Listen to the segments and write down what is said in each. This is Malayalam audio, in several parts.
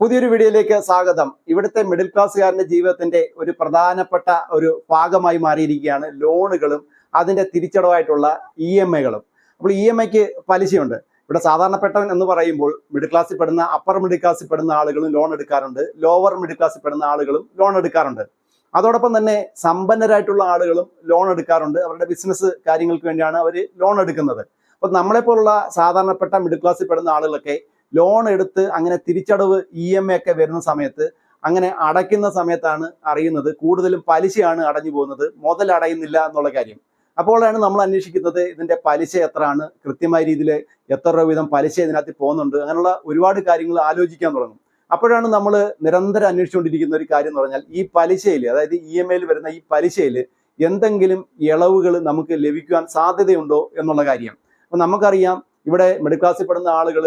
പുതിയൊരു വീഡിയോയിലേക്ക് സ്വാഗതം. ഇവിടുത്തെ മിഡിൽ ക്ലാസ്സുകാരന്റെ ജീവിതത്തിന്റെ ഒരു പ്രധാനപ്പെട്ട ഒരു ഭാഗമായി മാറിയിരിക്കുകയാണ് ലോണുകളും അതിന്റെ തിരിച്ചടവായിട്ടുള്ള ഇ എം ഐകളും അപ്പോൾ ഇ എം ഐക്ക് പലിശയുണ്ട്. ഇവിടെ സാധാരണപ്പെട്ടവൻ എന്ന് പറയുമ്പോൾ മിഡിൽ ക്ലാസ്സിൽ പെടുന്ന അപ്പർ മിഡിൽ ക്ലാസ്സിൽ പെടുന്ന ആളുകളും ലോൺ എടുക്കാറുണ്ട്. ലോവർ മിഡിൽ ക്ലാസ്സിൽ പെടുന്ന ആളുകളും ലോൺ എടുക്കാറുണ്ട്. അതോടൊപ്പം തന്നെ സമ്പന്നരായിട്ടുള്ള ആളുകളും ലോൺ എടുക്കാറുണ്ട്. അവരുടെ ബിസിനസ് കാര്യങ്ങൾക്ക് വേണ്ടിയാണ് അവർ ലോൺ എടുക്കുന്നത്. അപ്പോൾ നമ്മളെപ്പോലുള്ള സാധാരണപ്പെട്ട മിഡിൽ ക്ലാസ്സിൽ പെടുന്ന ആളുകളൊക്കെ ലോൺ എടുത്ത് അങ്ങനെ തിരിച്ചടവ് ഇ എം എ ഒക്കെ വരുന്ന സമയത്ത് അങ്ങനെ അടയ്ക്കുന്ന സമയത്താണ് അറിയുന്നത്. കൂടുതലും പലിശയാണ് അടഞ്ഞു പോകുന്നത്. മുതൽ അടയുന്നില്ല എന്നുള്ള കാര്യം. അപ്പോഴാണ് നമ്മൾ അന്വേഷിക്കുന്നത് ഇതിന്റെ പലിശ എത്രയാണ്. കൃത്യമായ രീതിയിൽ എത്ര രൂപ വീതം പലിശ ഇതിനകത്ത് പോകുന്നുണ്ട്. അങ്ങനെയുള്ള ഒരുപാട് കാര്യങ്ങൾ ആലോചിക്കാൻ തുടങ്ങും. അപ്പോഴാണ് നമ്മൾ നിരന്തരം അന്വേഷിച്ചുകൊണ്ടിരിക്കുന്ന ഒരു കാര്യം എന്ന് പറഞ്ഞാൽ ഈ പലിശയിൽ അതായത് ഇ എം ഐയിൽ വരുന്ന ഈ പലിശയിൽ എന്തെങ്കിലും ഇളവുകൾ നമുക്ക് ലഭിക്കുവാൻ സാധ്യതയുണ്ടോ എന്നുള്ള കാര്യം. അപ്പൊ നമുക്കറിയാം ഇവിടെ മിഡിൽ ക്ലാസ്സിൽ പെടുന്ന ആളുകൾ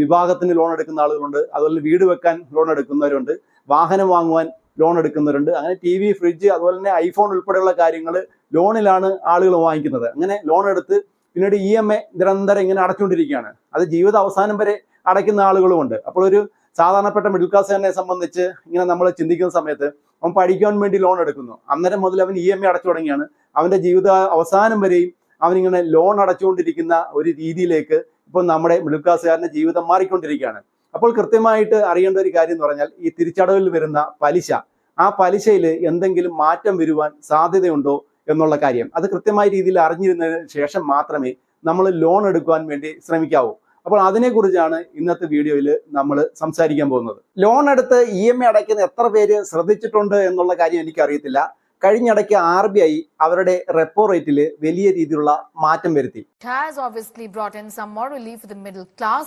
വിവാഹത്തിന് ലോൺ എടുക്കുന്ന ആളുകളുണ്ട്. അതുപോലെ വീട് വെക്കാൻ ലോൺ എടുക്കുന്നവരുണ്ട്. വാഹനം വാങ്ങുവാൻ ലോൺ എടുക്കുന്നവരുണ്ട്. അങ്ങനെ ടി വി ഫ്രിഡ്ജ് അതുപോലെ തന്നെ ഐഫോൺ ഉൾപ്പെടെയുള്ള കാര്യങ്ങൾ ലോണിലാണ് ആളുകൾ വാങ്ങിക്കുന്നത്. അങ്ങനെ ലോൺ എടുത്ത് പിന്നീട് ഇ എം എ നിരന്തരം ഇങ്ങനെ അടച്ചുകൊണ്ടിരിക്കുകയാണ്. അത് ജീവിത അവസാനം വരെ അടയ്ക്കുന്ന ആളുകളുമുണ്ട് അപ്പോൾ ഒരു സാധാരണപ്പെട്ട മിഡിൽ ക്ലാസ് ക്ലാസ്സുകാരനെ സംബന്ധിച്ച് ഇങ്ങനെ നമ്മൾ ചിന്തിക്കുന്ന സമയത്ത് അവൻ പഠിക്കാൻ വേണ്ടി ലോൺ എടുക്കുന്നു. അന്നേരം മുതൽ അവൻ ഇ എം ഐ അടച്ചു തുടങ്ങിയാണ്. അവന്റെ ജീവിത അവസാനം വരെയും അവനിങ്ങനെ ലോൺ അടച്ചുകൊണ്ടിരിക്കുന്ന ഒരു രീതിയിലേക്ക് ഇപ്പോൾ നമ്മുടെ മിഡിൽ ക്ലാസ്സുകാരന്റെ ജീവിതം മാറിക്കൊണ്ടിരിക്കുകയാണ്. അപ്പോൾ കൃത്യമായിട്ട് അറിയേണ്ട ഒരു കാര്യം എന്ന് പറഞ്ഞാൽ ഈ തിരിച്ചടവിൽ വരുന്ന പലിശ ആ പലിശയിൽ എന്തെങ്കിലും മാറ്റം വരുവാൻ സാധ്യതയുണ്ടോ എന്നുള്ള കാര്യം. അത് കൃത്യമായ രീതിയിൽ അറിഞ്ഞിരുന്നതിന് ശേഷം മാത്രമേ നമ്മൾ ലോൺ എടുക്കുവാൻ വേണ്ടി ശ്രമിക്കാവൂ. അപ്പോൾ അതിനെക്കുറിച്ചാണ് ഇന്നത്തെ വീഡിയോയിൽ നമ്മൾ സംസാരിക്കാൻ പോകുന്നത്. ലോൺ എടുത്ത് ഇ എം അടയ്ക്കുന്ന എത്ര പേര് ശ്രദ്ധിച്ചിട്ടുണ്ട് എന്നുള്ള കാര്യം എനിക്കറിയത്തില്ല. കഴിഞ്ഞിടയ്ക്ക് ആർ ബി ഐ അവരുടെ റെപ്പോ റേറ്റിൽ വലിയ രീതിയിലുള്ള മാറ്റം വരുത്തി has obviously brought in some more relief for the middle class.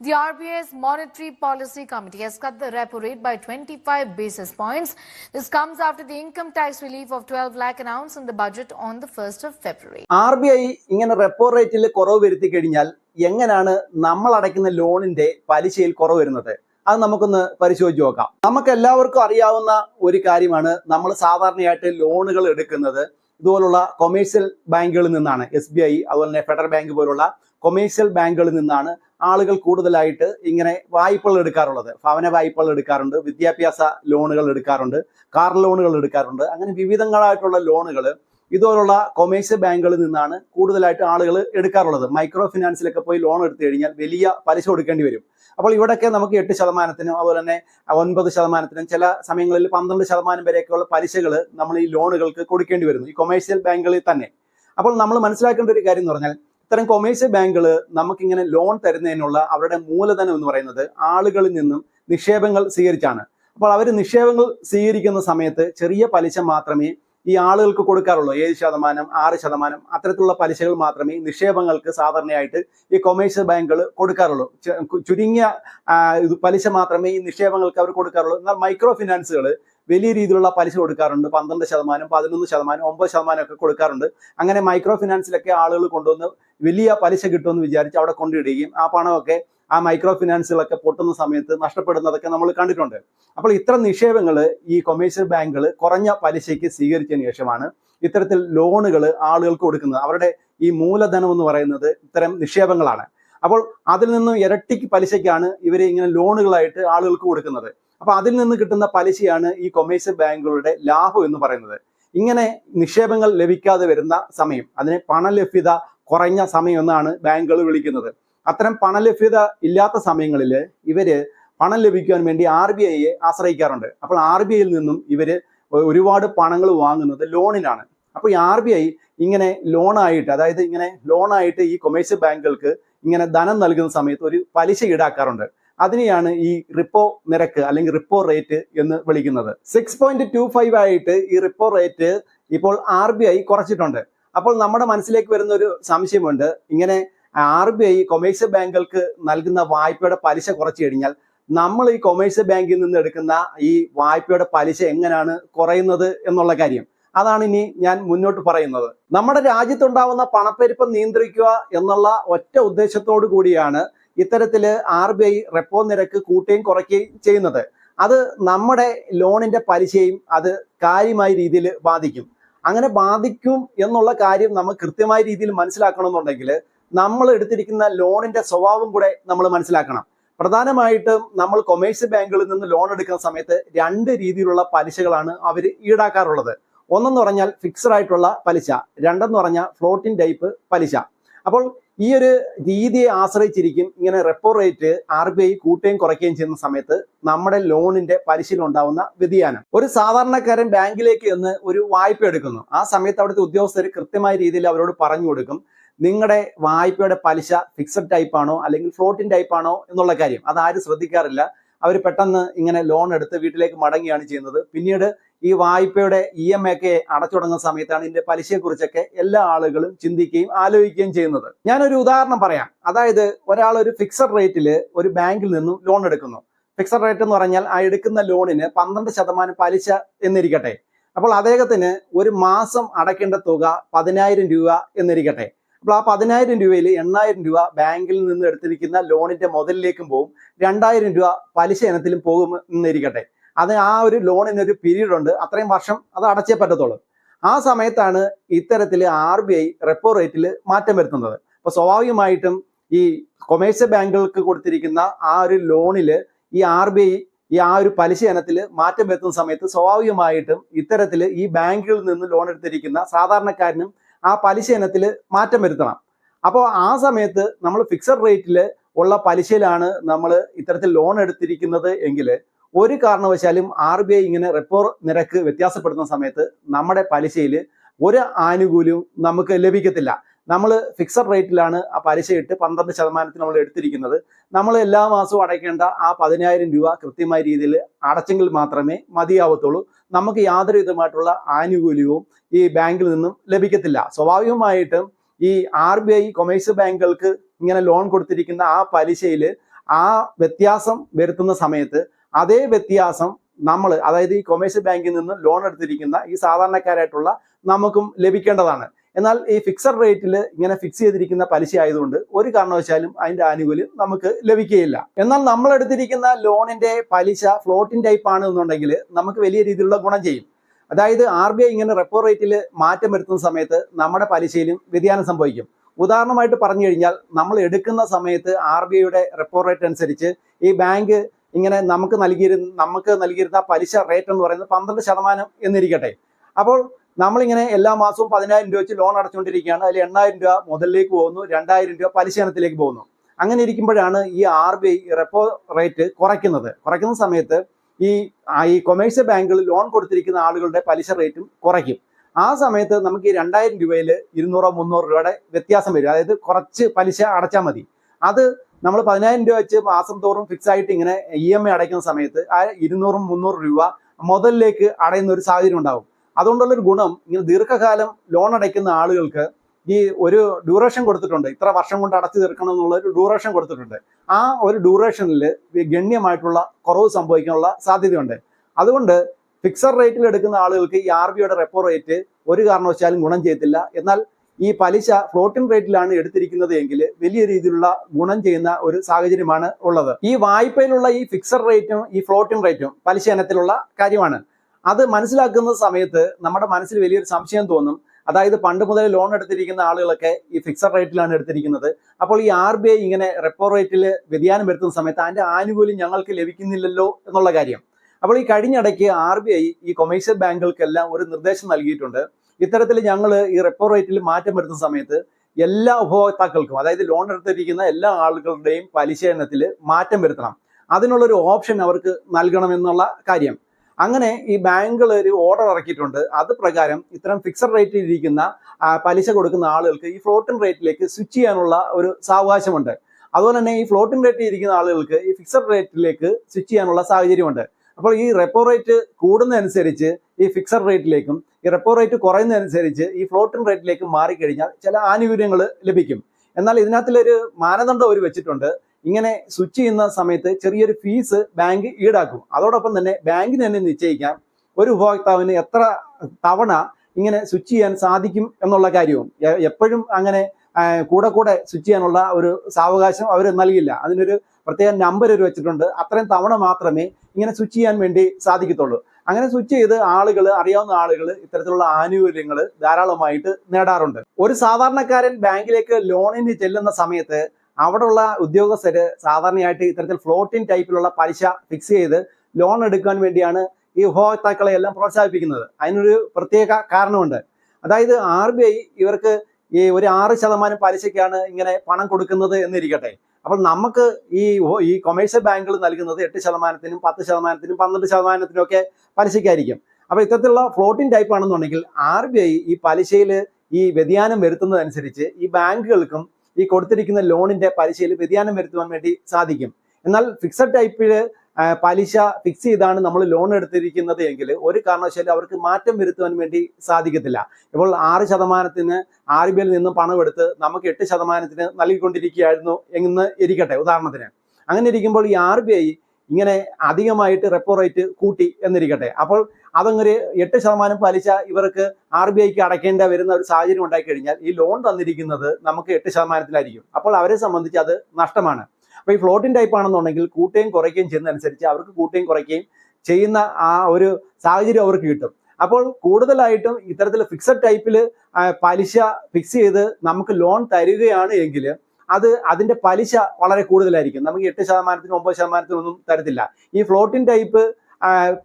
The RBI's Monetary Policy Committee has cut the repo rate by 25 basis points. This comes after the income tax relief of 12 lakh announced in the budget on the 1st of February. R ഇങ്ങനെ റെപ്പോ റേറ്റിൽ കുറവ് വരുത്തി കഴിഞ്ഞാൽ എങ്ങനെയാണ് നമ്മൾ അടയ്ക്കുന്ന ലോണിന്റെ പലിശയിൽ കുറവ് വരുന്നത് അത് നമുക്കൊന്ന് പരിശോധിച്ച് നോക്കാം. നമുക്ക് എല്ലാവർക്കും അറിയാവുന്ന ഒരു കാര്യമാണ് നമ്മൾ സാധാരണയായിട്ട് ലോണുകൾ എടുക്കുന്നത് ഇതുപോലുള്ള കൊമേഴ്സ്യൽ ബാങ്കുകളിൽ നിന്നാണ് എസ് ബി ഐ അതുപോലെ തന്നെ ഫെഡറൽ ബാങ്ക് പോലുള്ള കൊമേഴ്സ്യൽ ബാങ്കുകളിൽ നിന്നാണ് ആളുകൾ കൂടുതലായിട്ട് ഇങ്ങനെ വായ്പകൾ എടുക്കാറുള്ളത്. ഭവന വായ്പകൾ എടുക്കാറുണ്ട് വിദ്യാഭ്യാസ ലോണുകൾ എടുക്കാറുണ്ട് കാർ ലോണുകൾ എടുക്കാറുണ്ട്. അങ്ങനെ വിവിധങ്ങളായിട്ടുള്ള ലോണുകൾ ഇതുപോലുള്ള കൊമേഴ്സ്യൽ ബാങ്കുകളിൽ നിന്നാണ് കൂടുതലായിട്ട് ആളുകൾ എടുക്കാറുള്ളത്. മൈക്രോ ഫിനാൻസിലൊക്കെ പോയി ലോൺ എടുത്തു കഴിഞ്ഞാൽ വലിയ പലിശ കൊടുക്കേണ്ടി വരും. അപ്പോൾ ഇവിടെയൊക്കെ നമുക്ക് എട്ട് ശതമാനത്തിനും അതുപോലെ തന്നെ ഒൻപത് ശതമാനത്തിനും ചില സമയങ്ങളിൽ പന്ത്രണ്ട് ശതമാനം വരെയൊക്കെയുള്ള പലിശകൾ നമ്മൾ ഈ ലോണുകൾക്ക് കൊടുക്കേണ്ടി വരുന്നു. ഈ കൊമേഴ്സ്യൽ ബാങ്കുകളിൽ തന്നെ. അപ്പോൾ നമ്മൾ മനസ്സിലാക്കേണ്ട ഒരു കാര്യം എന്ന് പറഞ്ഞാൽ ഇത്തരം കൊമേഴ്സ്യൽ ബാങ്കുകൾ നമുക്കിങ്ങനെ ലോൺ തരുന്നതിനുള്ള അവരുടെ മൂലധനം എന്ന് പറയുന്നത് ആളുകളിൽ നിന്നും നിക്ഷേപങ്ങൾ സ്വീകരിച്ചാണ്. അപ്പോൾ അവർ നിക്ഷേപങ്ങൾ സ്വീകരിക്കുന്ന സമയത്ത് ചെറിയ പലിശ മാത്രമേ ഈ ആളുകൾക്ക് കൊടുക്കാറുള്ളൂ. ഏഴ് ശതമാനം ആറ് ശതമാനം അത്തരത്തിലുള്ള പലിശകൾ മാത്രമേ നിക്ഷേപങ്ങൾക്ക് സാധാരണയായിട്ട് ഈ കൊമേഴ്സ്യൽ ബാങ്കുകൾ കൊടുക്കാറുള്ളൂ. ചുരുങ്ങിയ പലിശ മാത്രമേ ഈ നിക്ഷേപങ്ങൾക്ക് അവർ കൊടുക്കാറുള്ളൂ. എന്നാൽ മൈക്രോ ഫിനാൻസുകൾ വലിയ രീതിയിലുള്ള പലിശ കൊടുക്കാറുണ്ട്. പന്ത്രണ്ട് ശതമാനം പതിനൊന്ന് ശതമാനം ഒമ്പത് ശതമാനം ഒക്കെ കൊടുക്കാറുണ്ട്. അങ്ങനെ മൈക്രോ ഫിനാൻസിലൊക്കെ ആളുകൾ കൊണ്ടുവന്ന് വലിയ പലിശ കിട്ടുമെന്ന് വിചാരിച്ച് അവിടെ കൊണ്ടിടുകയും ആ പണമൊക്കെ ആ മൈക്രോ ഫിനാൻസുകളൊക്കെ പൊട്ടുന്ന സമയത്ത് നഷ്ടപ്പെടുന്നതൊക്കെ നമ്മൾ കണ്ടിട്ടുണ്ട്. അപ്പോൾ ഇത്തരം നിക്ഷേപങ്ങൾ ഈ കൊമേഴ്ഷ്യൽ ബാങ്കുകൾ കുറഞ്ഞ പലിശയ്ക്ക് സ്വീകരിച്ചതിന് ശേഷമാണ് ഇത്തരത്തിൽ ലോണുകൾ ആളുകൾക്ക് കൊടുക്കുന്നത്. അവരുടെ ഈ മൂലധനം എന്ന് പറയുന്നത് ഇത്തരം നിക്ഷേപങ്ങളാണ്. അപ്പോൾ അതിൽ നിന്നും ഇരട്ടിക്ക് പലിശയ്ക്കാണ് ഇവർ ഇങ്ങനെ ലോണുകളായിട്ട് ആളുകൾക്ക് കൊടുക്കുന്നത്. അപ്പൊ അതിൽ നിന്ന് കിട്ടുന്ന പലിശയാണ് ഈ കൊമേഴ്സ്യൽ ബാങ്കുകളുടെ ലാഭം എന്ന് പറയുന്നത്. ഇങ്ങനെ നിക്ഷേപങ്ങൾ ലഭിക്കാതെ വരുന്ന സമയം അതിനെ പണലഭ്യത കുറഞ്ഞ സമയം എന്നാണ് ബാങ്കുകൾ വിളിക്കുന്നത്. അത്തരം പണലഭ്യത ഇല്ലാത്ത സമയങ്ങളിൽ ഇവർ പണം ലഭിക്കുവാൻ വേണ്ടി ആർ ബി ഐയെ ആശ്രയിക്കാറുണ്ട്. അപ്പോൾ ആർ ബി ഐയിൽ നിന്നും ഇവർ ഒരുപാട് പണങ്ങൾ വാങ്ങുന്നത് ലോണിനാണ്. അപ്പോൾ ഈ ആർ ബി ഐ ഇങ്ങനെ ലോണായിട്ട് അതായത് ഇങ്ങനെ ലോണായിട്ട് ഈ കൊമേഴ്സ്യൽ ബാങ്കുകൾക്ക് ഇങ്ങനെ ധനം നൽകുന്ന സമയത്ത് ഒരു പലിശ ഈടാക്കാറുണ്ട്. അതിനെയാണ് ഈ റിപ്പോ നിരക്ക് അല്ലെങ്കിൽ റിപ്പോ റേറ്റ് എന്ന് വിളിക്കുന്നത്. സിക്സ് പോയിന്റ് ടു ഫൈവ് ആയിട്ട് ഈ റിപ്പോ റേറ്റ് ഇപ്പോൾ ആർ ബി ഐ കുറച്ചിട്ടുണ്ട്. അപ്പോൾ നമ്മുടെ മനസ്സിലേക്ക് വരുന്ന ഒരു സംശയമുണ്ട്. ഇങ്ങനെ ആർ ബി ഐ കൊമേഴ്സ്യൽ ബാങ്കുകൾക്ക് നൽകുന്ന വായ്പയുടെ പലിശ കുറച്ചു കഴിഞ്ഞാൽ നമ്മൾ ഈ കൊമേഴ്സ്യൽ ബാങ്കിൽ നിന്ന് എടുക്കുന്ന ഈ വായ്പയുടെ പലിശ എങ്ങനെയാണ് കുറയുന്നത് എന്നുള്ള കാര്യം. അതാണ് ഇനി ഞാൻ മുന്നോട്ട് പറയുന്നത്. നമ്മുടെ രാജ്യത്തുണ്ടാവുന്ന പണപ്പെരുപ്പം നിയന്ത്രിക്കുക എന്നുള്ള ഒറ്റ ഉദ്ദേശത്തോടു കൂടിയാണ് ഇത്തരത്തിൽ ആർ ബി ഐ റെപ്പോ നിരക്ക് കൂട്ടുകയും കുറയ്ക്കുകയും ചെയ്യുന്നത്. അത് നമ്മുടെ ലോണിന്റെ പലിശയും അത് കാര്യമായ രീതിയിൽ ബാധിക്കും. അങ്ങനെ ബാധിക്കും എന്നുള്ള കാര്യം നമ്മൾ കൃത്യമായ രീതിയിൽ മനസ്സിലാക്കണമെന്നുണ്ടെങ്കിൽ നമ്മൾ എടുത്തിരിക്കുന്ന ലോണിന്റെ സ്വഭാവം കൂടെ നമ്മൾ മനസ്സിലാക്കണം. പ്രധാനമായിട്ടും നമ്മൾ കൊമേഴ്സ്യൽ ബാങ്കുകളിൽ നിന്ന് ലോൺ എടുക്കുന്ന സമയത്ത് രണ്ട് രീതിയിലുള്ള പലിശകളാണ് അവർ ഈടാക്കാറുള്ളത്. ഒന്നെന്ന് പറഞ്ഞാൽ ഫിക്സഡ് ആയിട്ടുള്ള പലിശ രണ്ടെന്ന് പറഞ്ഞാൽ ഫ്ലോട്ടിംഗ് ടൈപ്പ് പലിശ. അപ്പോൾ ഈ ഒരു രീതിയെ ആശ്രയിച്ചിരിക്കും ഇങ്ങനെ repo rate R B I കൂട്ടുകയും കുറയ്ക്കുകയും ചെയ്യുന്ന സമയത്ത് നമ്മുടെ ലോണിന്റെ പലിശയിൽ ഉണ്ടാവുന്ന വ്യതിയാനം. ഒരു സാധാരണക്കാരൻ ബാങ്കിലേക്ക് എന്ന് ഒരു വായ്പ എടുക്കുന്നു. ആ സമയത്ത് അവിടുത്തെ ഉദ്യോഗസ്ഥർ കൃത്യമായ രീതിയിൽ അവരോട് പറഞ്ഞു കൊടുക്കും. നിങ്ങളുടെ വായ്പയുടെ പലിശ ഫിക്സഡ് ടൈപ്പ് ആണോ അല്ലെങ്കിൽ ഫ്ലോട്ടിംഗ് ടൈപ്പ് ആണോ എന്നുള്ള കാര്യം. അത് ആരും ശ്രദ്ധിക്കാറില്ല. അവർ പെട്ടെന്ന് ഇങ്ങനെ ലോൺ എടുത്ത് വീട്ടിലേക്ക് മടങ്ങുകയാണ് ചെയ്യുന്നത്. പിന്നീട് ഈ വായ്പയുടെ ഇ എം ഐ ഒക്കെ അടച്ചു തുടങ്ങുന്ന സമയത്താണ് ഇതിന്റെ പലിശയെക്കുറിച്ചൊക്കെ എല്ലാ ആളുകളും ചിന്തിക്കുകയും ആലോചിക്കുകയും ചെയ്യുന്നത്. ഞാനൊരു ഉദാഹരണം പറയാം. അതായത് ഒരാൾ ഒരു ഫിക്സഡ് റേറ്റിൽ ഒരു ബാങ്കിൽ നിന്നും ലോൺ എടുക്കുന്നു. ഫിക്സഡ് റേറ്റ് എന്ന് പറഞ്ഞാൽ ആ എടുക്കുന്ന ലോണിന് പന്ത്രണ്ട് ശതമാനം പലിശ എന്നിരിക്കട്ടെ. അപ്പോൾ അദ്ദേഹത്തിന് ഒരു മാസം അടയ്ക്കേണ്ട തുക പതിനായിരം രൂപ എന്നിരിക്കട്ടെ. അപ്പോൾ ആ പതിനായിരം രൂപയിൽ എണ്ണായിരം രൂപ ബാങ്കിൽ നിന്ന് എടുത്തിരിക്കുന്ന ലോണിന്റെ മുതലിലേക്കും പോകും രണ്ടായിരം രൂപ പലിശ ഇനത്തിലും പോകും എന്നിരിക്കട്ടെ. അത് ആ ഒരു ലോണിനൊരു പീരീഡ് ഉണ്ട്. അത്രയും വർഷം അത് അടച്ചേ പറ്റത്തുള്ളൂ. ആ സമയത്താണ് ഇത്തരത്തിൽ ആർ ബി ഐ റെപ്പോ റേറ്റിൽ മാറ്റം വരുത്തുന്നത്. അപ്പോൾ സ്വാഭാവികമായിട്ടും ഈ കൊമേഴ്സ്യൽ ബാങ്കുകൾക്ക് കൊടുത്തിരിക്കുന്ന ആ ഒരു ലോണിൽ ഈ ആർ ബി ഐ ഈ ആ ഒരു പലിശ ഇനത്തിൽ മാറ്റം വരുത്തുന്ന സമയത്ത് സ്വാഭാവികമായിട്ടും ഇത്തരത്തിൽ ഈ ബാങ്കുകളിൽ നിന്ന് ലോൺ എടുത്തിരിക്കുന്ന സാധാരണക്കാരനും ആ പലിശ ഇനത്തിൽ മാറ്റം വരുത്തണം. അപ്പോൾ ആ സമയത്ത് നമ്മൾ ഫിക്സഡ് റേറ്റിൽ ഉള്ള പലിശയിലാണ് നമ്മൾ ഇത്തരത്തിൽ ലോൺ എടുത്തിരിക്കുന്നത് എങ്കിൽ ഒരു കാരണവശാലും ആർ ബി ഐ ഇങ്ങനെ റെപ്പോ നിരക്ക് വ്യത്യാസപ്പെടുന്ന സമയത്ത് നമ്മുടെ പലിശയിൽ ഒരു ആനുകൂല്യവും നമുക്ക് ലഭിക്കത്തില്ല. നമ്മൾ ഫിക്സഡ് റേറ്റിലാണ് ആ പലിശ ഇട്ട് പന്ത്രണ്ട് ശതമാനത്തിന് നമ്മൾ എടുത്തിരിക്കുന്നത്. നമ്മൾ എല്ലാ മാസവും അടയ്ക്കേണ്ട ആ പതിനായിരം രൂപ കൃത്യമായ രീതിയിൽ അടച്ചെങ്കിൽ മാത്രമേ മതിയാവത്തുള്ളൂ. നമുക്ക് യാതൊരു വിധമായിട്ടുള്ള ആനുകൂല്യവും ഈ ബാങ്കിൽ നിന്നും ലഭിക്കത്തില്ല. സ്വാഭാവികമായിട്ടും ഈ ആർ ബി ഐ കൊമേഴ്സ്യൽ ബാങ്കുകൾക്ക് ഇങ്ങനെ ലോൺ കൊടുത്തിരിക്കുന്ന ആ പലിശയിൽ ആ വ്യത്യാസം വരുത്തുന്ന സമയത്ത് അതേ വ്യത്യാസം നമ്മൾ അതായത് ഈ കൊമേഴ്സ് ബാങ്കിൽ നിന്ന് ലോൺ എടുത്തിരിക്കുന്ന ഈ സാധാരണക്കാരായിട്ടുള്ള നമുക്കും ലഭിക്കേണ്ടതാണ്. എന്നാൽ ഈ ഫിക്സഡ് റേറ്റിൽ ഇങ്ങനെ ഫിക്സ് ചെയ്തിരിക്കുന്ന പലിശ ആയതുകൊണ്ട് ഒരു കാരണവശാലും അതിന്റെ ആനുകൂല്യം നമുക്ക് ലഭിക്കുകയില്ല. എന്നാൽ നമ്മൾ എടുത്തിരിക്കുന്ന ലോണിന്റെ പലിശ ഫ്ലോട്ടിംഗ് ടൈപ്പ് ആണ് എന്നുണ്ടെങ്കിൽ നമുക്ക് വലിയ രീതിയിലുള്ള ഗുണം ചെയ്യും. അതായത് ആർ ബി ഐ ഇങ്ങനെ റെപ്പോ റേറ്റിൽ മാറ്റം വരുത്തുന്ന സമയത്ത് നമ്മുടെ പലിശയിലും വ്യതിയാനം സംഭവിക്കും. ഉദാഹരണമായിട്ട് പറഞ്ഞു കഴിഞ്ഞാൽ നമ്മൾ എടുക്കുന്ന സമയത്ത് ആർ ബി ഐയുടെ റെപ്പോ റേറ്റ് അനുസരിച്ച് ഈ ബാങ്ക് ഇങ്ങനെ നമുക്ക് നൽകിയിരുന്ന നമുക്ക് നൽകിയിരുന്ന പലിശ റേറ്റ് എന്ന് പറയുന്നത് പന്ത്രണ്ട് ശതമാനം എന്നിരിക്കട്ടെ. അപ്പോൾ നമ്മളിങ്ങനെ എല്ലാ മാസവും പതിനായിരം രൂപ വെച്ച് ലോൺ അടച്ചുകൊണ്ടിരിക്കുകയാണ്. അതിൽ എണ്ണായിരം രൂപ മുതലിലേക്ക് പോകുന്നു രണ്ടായിരം രൂപ പലിശ ഇനത്തിലേക്ക് പോകുന്നു. അങ്ങനെ ഇരിക്കുമ്പോഴാണ് ഈ R B I repo rate കുറയ്ക്കുന്നത്. കുറയ്ക്കുന്ന സമയത്ത് ഈ ഈ കൊമേഴ്സ്യൽ ബാങ്കുകൾ ലോൺ കൊടുത്തിരിക്കുന്ന ആളുകളുടെ പലിശ റേറ്റും കുറയ്ക്കും. ആ സമയത്ത് നമുക്ക് ഈ രണ്ടായിരം രൂപയിൽ ഇരുന്നൂറോ മുന്നൂറ് രൂപയുടെ വ്യത്യാസം വരും. അതായത് കുറച്ച് പലിശ അടച്ചാൽ മതി. അത് നമ്മൾ പതിനായിരം രൂപ വെച്ച് മാസം തോറും ഫിക്സ് ആയിട്ട് ഇങ്ങനെ ഇ എം ഐ അടയ്ക്കുന്ന സമയത്ത് ആ ഇരുന്നൂറും മുന്നൂറ് രൂപ മുതലിലേക്ക് അടയുന്ന ഒരു സാഹചര്യം ഉണ്ടാവും. അതുകൊണ്ടുള്ള ഒരു ഗുണം ഇങ്ങനെ ദീർഘകാലം ലോൺ അടയ്ക്കുന്ന ആളുകൾക്ക് ഈ ഒരു ഡ്യൂറേഷൻ കൊടുത്തിട്ടുണ്ട്. ഇത്ര വർഷം കൊണ്ട് അടച്ചു തീർക്കണം എന്നുള്ള ഒരു ഡ്യൂറേഷൻ കൊടുത്തിട്ടുണ്ട്. ആ ഒരു ഡ്യൂറേഷനിൽ ഗണ്യമായിട്ടുള്ള കുറവ് സംഭവിക്കാനുള്ള സാധ്യതയുണ്ട്. അതുകൊണ്ട് ഫിക്സഡ് റേറ്റിൽ എടുക്കുന്ന ആളുകൾക്ക് ഈ ആർ ബിയുടെ റെപ്പോ റേറ്റ് ഒരു കാരണവശാലും ഗുണം ചെയ്യത്തില്ല. എന്നാൽ ഈ പലിശ ഫ്ലോട്ടിംഗ് റേറ്റിലാണ് എടുത്തിരിക്കുന്നത് എങ്കിൽ വലിയ രീതിയിലുള്ള ഗുണം ചെയ്യുന്ന ഒരു സാഹചര്യമാണ് ഉള്ളത്. ഈ വായ്പയിലുള്ള ഈ ഫിക്സഡ് റേറ്റും ഈ ഫ്ലോട്ടിംഗ് റേറ്റും പലിശ ഇനത്തിലുള്ള കാര്യമാണ്. അത് മനസ്സിലാക്കുന്ന സമയത്ത് നമ്മുടെ മനസ്സിൽ വലിയൊരു സംശയം തോന്നും. അതായത് പണ്ട് മുതൽ ലോൺ എടുത്തിരിക്കുന്ന ആളുകളൊക്കെ ഈ ഫിക്സഡ് റേറ്റിലാണ് എടുത്തിരിക്കുന്നത്. അപ്പോൾ ഈ ആർ ബി ഐ ഇങ്ങനെ റെപ്പോ റേറ്റിൽ വ്യതിയാനം വരുത്തുന്ന സമയത്ത് അതിന്റെ ആനുകൂല്യം ഞങ്ങൾക്ക് ലഭിക്കുന്നില്ലല്ലോ എന്നുള്ള കാര്യം. അപ്പോൾ ഈ കഴിഞ്ഞിടയ്ക്ക് ആർ ബി ഐ ഈ കൊമേഴ്ഷ്യൽ ബാങ്കുകൾക്കെല്ലാം ഒരു നിർദ്ദേശം നൽകിയിട്ടുണ്ട്. ഇത്തരത്തിൽ ഞങ്ങൾ ഈ റെപ്പോ റേറ്റിൽ മാറ്റം വരുത്തുന്ന സമയത്ത് എല്ലാ ഉപഭോക്താക്കൾക്കും അതായത് ലോൺ എടുത്തിരിക്കുന്ന എല്ലാ ആളുകളുടെയും പലിശ എണ്ണത്തിൽ മാറ്റം വരുത്തണം. അതിനുള്ളൊരു ഓപ്ഷൻ അവർക്ക് നൽകണം എന്നുള്ള കാര്യം. അങ്ങനെ ഈ ബാങ്കുകൾ ഒരു ഓർഡർ ഇറക്കിയിട്ടുണ്ട്. അത് പ്രകാരം ഇത്തരം ഫിക്സഡ് റേറ്റിൽ ഇരിക്കുന്ന പലിശ കൊടുക്കുന്ന ആളുകൾക്ക് ഈ ഫ്ലോട്ടിംഗ് റേറ്റിലേക്ക് സ്വിച്ച് ചെയ്യാനുള്ള ഒരു സാവകാശമുണ്ട്. അതുപോലെ തന്നെ ഈ ഫ്ലോട്ടിംഗ് റേറ്റിൽ ഇരിക്കുന്ന ആളുകൾക്ക് ഈ ഫിക്സഡ് റേറ്റിലേക്ക് സ്വിച്ച് ചെയ്യാനുള്ള സാഹചര്യമുണ്ട്. അപ്പോൾ ഈ റെപ്പോ റേറ്റ് കൂടുന്നതനുസരിച്ച് ഈ ഫിക്സഡ് റേറ്റിലേക്കും ഈ റെപ്പോ റേറ്റ് കുറയുന്നതനുസരിച്ച് ഈ ഫ്ലോട്ടിംഗ് റേറ്റിലേക്ക് മാറിക്കഴിഞ്ഞാൽ ചില ആനുകൂല്യങ്ങൾ ലഭിക്കും. എന്നാൽ ഇതിനകത്തിലൊരു മാനദണ്ഡം അവർ വെച്ചിട്ടുണ്ട്. ഇങ്ങനെ സ്വിച്ച് ചെയ്യുന്ന സമയത്ത് ചെറിയൊരു ഫീസ് ബാങ്ക് ഈടാക്കും. അതോടൊപ്പം തന്നെ ബാങ്കിന് തന്നെ നിശ്ചയിക്കാം. ഒരു ഉപഭോക്താവിന് എത്ര തവണ ഇങ്ങനെ സ്വിച്ച് ചെയ്യാൻ സാധിക്കും എന്നുള്ള കാര്യവും. എപ്പോഴും അങ്ങനെ കൂടെ കൂടെ സ്വിച്ച് ചെയ്യാനുള്ള ഒരു സാവകാശം അവർ നൽകില്ല. അതിനൊരു പ്രത്യേക നമ്പർ ഒരു വെച്ചിട്ടുണ്ട്. അത്രയും തവണ മാത്രമേ ഇങ്ങനെ സ്വിച്ച് ചെയ്യാൻ വേണ്ടി സാധിക്കത്തുള്ളൂ. അങ്ങനെ സ്വിച്ച് ചെയ്ത് ആളുകൾ അറിയാവുന്ന ആളുകൾ ഇത്തരത്തിലുള്ള ആനുകൂല്യങ്ങൾ ധാരാളമായിട്ട് നേടാറുണ്ട്. ഒരു സാധാരണക്കാരൻ ബാങ്കിലേക്ക് ലോണിന് ചെല്ലുന്ന സമയത്ത് അവിടെയുള്ള ഉദ്യോഗസ്ഥര് സാധാരണയായിട്ട് ഇത്തരത്തിൽ ഫ്ലോട്ടിംഗ് ടൈപ്പിലുള്ള പലിശ ഫിക്സ് ചെയ്ത് ലോൺ എടുക്കാൻ വേണ്ടിയാണ് ഈ ഉപഭോക്താക്കളെ എല്ലാം പ്രോത്സാഹിപ്പിക്കുന്നത്. അതിനൊരു പ്രത്യേക കാരണമുണ്ട്. അതായത് ആർ ബി ഐ ഇവർക്ക് ഈ ഒരു ആറ് ശതമാനം പലിശയ്ക്കാണ് ഇങ്ങനെ പണം കൊടുക്കുന്നത് എന്നിരിക്കട്ടെ. അപ്പോൾ നമുക്ക് ഈ ഈ കൊമേഴ്സ്യൽ ബാങ്കുകൾ നൽകുന്നത് എട്ട് ശതമാനത്തിനും പത്ത് ശതമാനത്തിനും പന്ത്രണ്ട് ശതമാനത്തിനും ഒക്കെ പലിശയ്ക്കായിരിക്കും. അപ്പോൾ ഇത്തരത്തിലുള്ള ഫ്ലോട്ടിംഗ് ടൈപ്പ് ആണെന്നുണ്ടെങ്കിൽ ആർ ബി ഐ ഈ പലിശയിൽ ഈ വ്യതിയാനം വരുത്തുന്നതനുസരിച്ച് ഈ ബാങ്കുകൾക്കും ഈ കൊടുത്തിരിക്കുന്ന ലോണിന്റെ പലിശയിൽ വ്യതിയാനം വരുത്തുവാൻ വേണ്ടി സാധിക്കും. എന്നാൽ ഫിക്സഡ് ടൈപ്പിൽ പലിശ ഫിക്സ് ചെയ്താണ് നമ്മൾ ലോൺ എടുത്തിരിക്കുന്നത് എങ്കിൽ ഒരു കാരണവശാലും അവർക്ക് മാറ്റം വരുത്തുവാൻ വേണ്ടി സാധിക്കത്തില്ല. ഇപ്പോൾ ആറ് ശതമാനത്തിന് ആർ ബി ഐയിൽ നിന്നും പണം എടുത്ത് നമുക്ക് എട്ട് ശതമാനത്തിന് നൽകിക്കൊണ്ടിരിക്കുകയായിരുന്നു എന്ന് ഇരിക്കട്ടെ ഉദാഹരണത്തിന്. അങ്ങനെ ഇരിക്കുമ്പോൾ ഈ ആർ ബി ഐ ഇങ്ങനെ അധികമായിട്ട് റെപ്പോ റേറ്റ് കൂട്ടി എന്നിരിക്കട്ടെ. അപ്പോൾ അതങ്ങനെ എട്ട് ശതമാനം പലിശ ഇവർക്ക് ആർ ബി ഐക്ക് അടയ്ക്കേണ്ട വരുന്ന ഒരു സാഹചര്യം ഉണ്ടായി കഴിഞ്ഞാൽ ഈ ലോൺ തന്നിരിക്കുന്നത് നമുക്ക് എട്ട് ശതമാനത്തിലായിരിക്കും. അപ്പോൾ അവരെ സംബന്ധിച്ച് അത് നഷ്ടമാണ്. അപ്പോൾ ഈ ഫ്ലോട്ടിംഗ് ടൈപ്പ് ആണെന്നുണ്ടെങ്കിൽ കൂട്ടുകയും കുറയ്ക്കുകയും ചെയ്യുന്നതനുസരിച്ച് അവർക്ക് കൂട്ടുകയും കുറയ്ക്കുകയും ചെയ്യുന്ന ആ ഒരു സാഹചര്യം അവർക്ക് കിട്ടും. അപ്പോൾ കൂടുതലായിട്ടും ഇത്തരത്തിൽ ഫിക്സഡ് ടൈപ്പിൽ പലിശ ഫിക്സ് ചെയ്ത് നമുക്ക് ലോൺ തരികയാണ് എങ്കിൽ അത് അതിന്റെ പലിശ വളരെ കൂടുതലായിരിക്കും. നമുക്ക് എട്ട് ശതമാനത്തിനും ഒമ്പത് ശതമാനത്തിനൊന്നും തരത്തില്ല. ഈ ഫ്ലോട്ടിംഗ് ടൈപ്പ്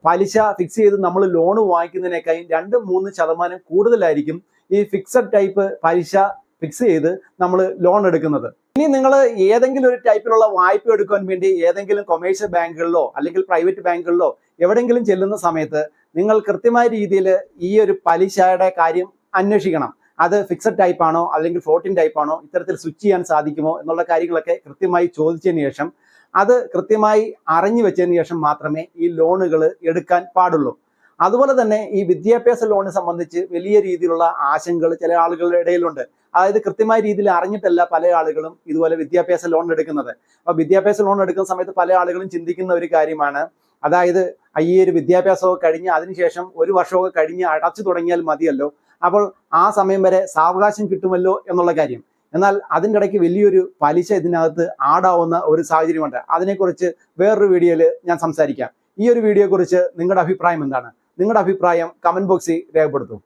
പലിശ ഫിക്സ് ചെയ്ത് നമ്മൾ ലോൺ വാങ്ങിക്കുന്നതിനേക്കാളും രണ്ട് മൂന്ന് ശതമാനം കൂടുതലായിരിക്കും ഈ ഫിക്സഡ് ടൈപ്പ് പലിശ ഫിക്സ് ചെയ്ത് നമ്മൾ ലോൺ എടുക്കുന്നത്. ഇനി നിങ്ങൾ ഏതെങ്കിലും ഒരു ടൈപ്പിലുള്ള വായ്പ എടുക്കാൻ വേണ്ടി ഏതെങ്കിലും കൊമേഴ്ഷ്യൽ ബാങ്കുകളിലോ അല്ലെങ്കിൽ പ്രൈവറ്റ് ബാങ്കുകളിലോ എവിടെയെങ്കിലും ചെല്ലുന്ന സമയത്ത് നിങ്ങൾ കൃത്യമായ രീതിയിൽ ഈ ഒരു പലിശയുടെ കാര്യം അന്വേഷിക്കണം. അത് ഫിക്സഡ് ടൈപ്പാണോ അല്ലെങ്കിൽ ഫ്ലോട്ടിംഗ് ടൈപ്പാണോ ഇത്തരത്തിൽ സ്വിച്ച് ചെയ്യാൻ സാധിക്കുമോ എന്നുള്ള കാര്യങ്ങളൊക്കെ കൃത്യമായി ചോദിച്ചതിന് ശേഷം അത് കൃത്യമായി അറിഞ്ഞു വെച്ചതിന് ശേഷം മാത്രമേ ഈ ലോണുകൾ എടുക്കാൻ പാടുള്ളൂ. അതുപോലെ തന്നെ ഈ വിദ്യാഭ്യാസ ലോണിനെ സംബന്ധിച്ച് വലിയ രീതിയിലുള്ള ആശങ്കകൾ ചില ആളുകളുടെ ഇടയിലുണ്ട്. അതായത് കൃത്യമായ രീതിയിൽ അറിഞ്ഞിട്ടല്ല പല ആളുകളും ഇതുപോലെ വിദ്യാഭ്യാസ ലോൺ എടുക്കുന്നത്. അപ്പൊ വിദ്യാഭ്യാസ ലോൺ എടുക്കുന്ന സമയത്ത് പല ആളുകളും ചിന്തിക്കുന്ന ഒരു കാര്യമാണ്. അതായത് ഈ ഒരു വിദ്യാഭ്യാസമൊക്കെ കഴിഞ്ഞ് അതിനുശേഷം ഒരു വർഷമൊക്കെ കഴിഞ്ഞ് അടച്ചു തുടങ്ങിയാൽ മതിയല്ലോ. അപ്പോൾ ആ സമയം വരെ സാവകാശം കിട്ടുമല്ലോ എന്നുള്ള കാര്യം. എന്നാൽ അതിന്റെ ഇടയ്ക്ക് വലിയൊരു പലിശ ഇതിനകത്ത് ആടാവുന്ന ഒരു സാഹചര്യമുണ്ട്. അതിനെക്കുറിച്ച് വേറൊരു വീഡിയോയിൽ ഞാൻ സംസാരിക്കാം. ഈ ഒരു വീഡിയോയെക്കുറിച്ച് നിങ്ങളുടെ അഭിപ്രായം എന്താണ്? നിങ്ങളുടെ അഭിപ്രായം കമന്റ് ബോക്സിൽ രേഖപ്പെടുത്തൂ.